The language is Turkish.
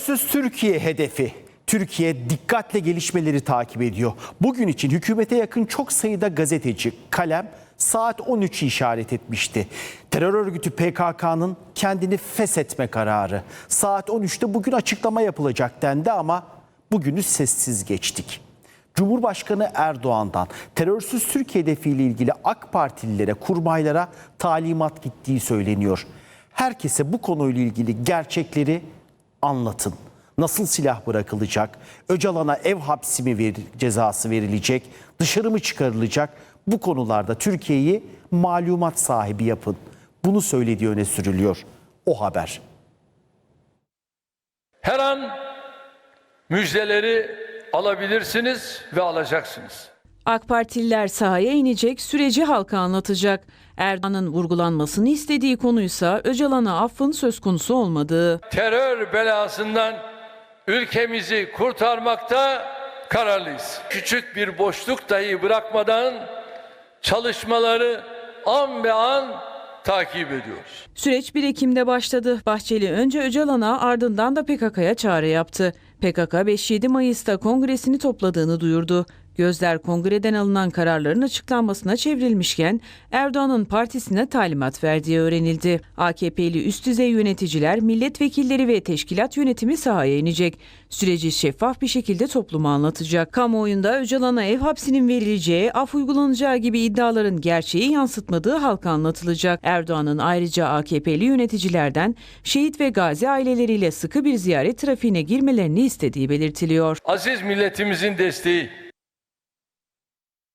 Terörsüz Türkiye hedefi. Türkiye dikkatle gelişmeleri takip ediyor. Bugün için hükümete yakın çok sayıda gazeteci kalem saat 13'ü işaret etmişti. Terör örgütü PKK'nın kendini feshetme kararı. Saat 13'te bugün açıklama yapılacak dendi ama bugünü sessiz geçtik. Cumhurbaşkanı Erdoğan'dan terörsüz Türkiye hedefiyle ilgili AK Partililere, kurmaylara talimat gittiği söyleniyor. Herkese bu konuyla ilgili gerçekleri anlatın. Nasıl silah bırakılacak? Öcalan'a ev hapsi mi ver- cezası verilecek? Dışarı mı çıkarılacak? Bu konularda Türkiye'yi malumat sahibi yapın. Bunu söylediği öne sürülüyor. O haber. Her an müjdeleri alabilirsiniz ve alacaksınız. AK Partililer sahaya inecek, süreci halka anlatacak. Erdoğan'ın vurgulanmasını istediği konuysa Öcalan'a affın söz konusu olmadığı. Terör belasından ülkemizi kurtarmakta kararlıyız. Küçük bir boşluk dahi bırakmadan çalışmaları an be an takip ediyoruz. Süreç 1 Ekim'de başladı. Bahçeli önce Öcalan'a ardından da PKK'ya çağrı yaptı. PKK 5-7 Mayıs'ta kongresini topladığını duyurdu. Gözler kongreden alınan kararların açıklanmasına çevrilmişken Erdoğan'ın partisine talimat verdiği öğrenildi. AKP'li üst düzey yöneticiler, milletvekilleri ve teşkilat yönetimi sahaya inecek. Süreci şeffaf bir şekilde topluma anlatacak. Kamuoyunda Öcalan'a ev hapsinin verileceği, af uygulanacağı gibi iddiaların gerçeği yansıtmadığı halka anlatılacak. Erdoğan'ın ayrıca AKP'li yöneticilerden şehit ve gazi aileleriyle sıkı bir ziyaret trafiğine girmelerini istediği belirtiliyor. Aziz milletimizin desteği,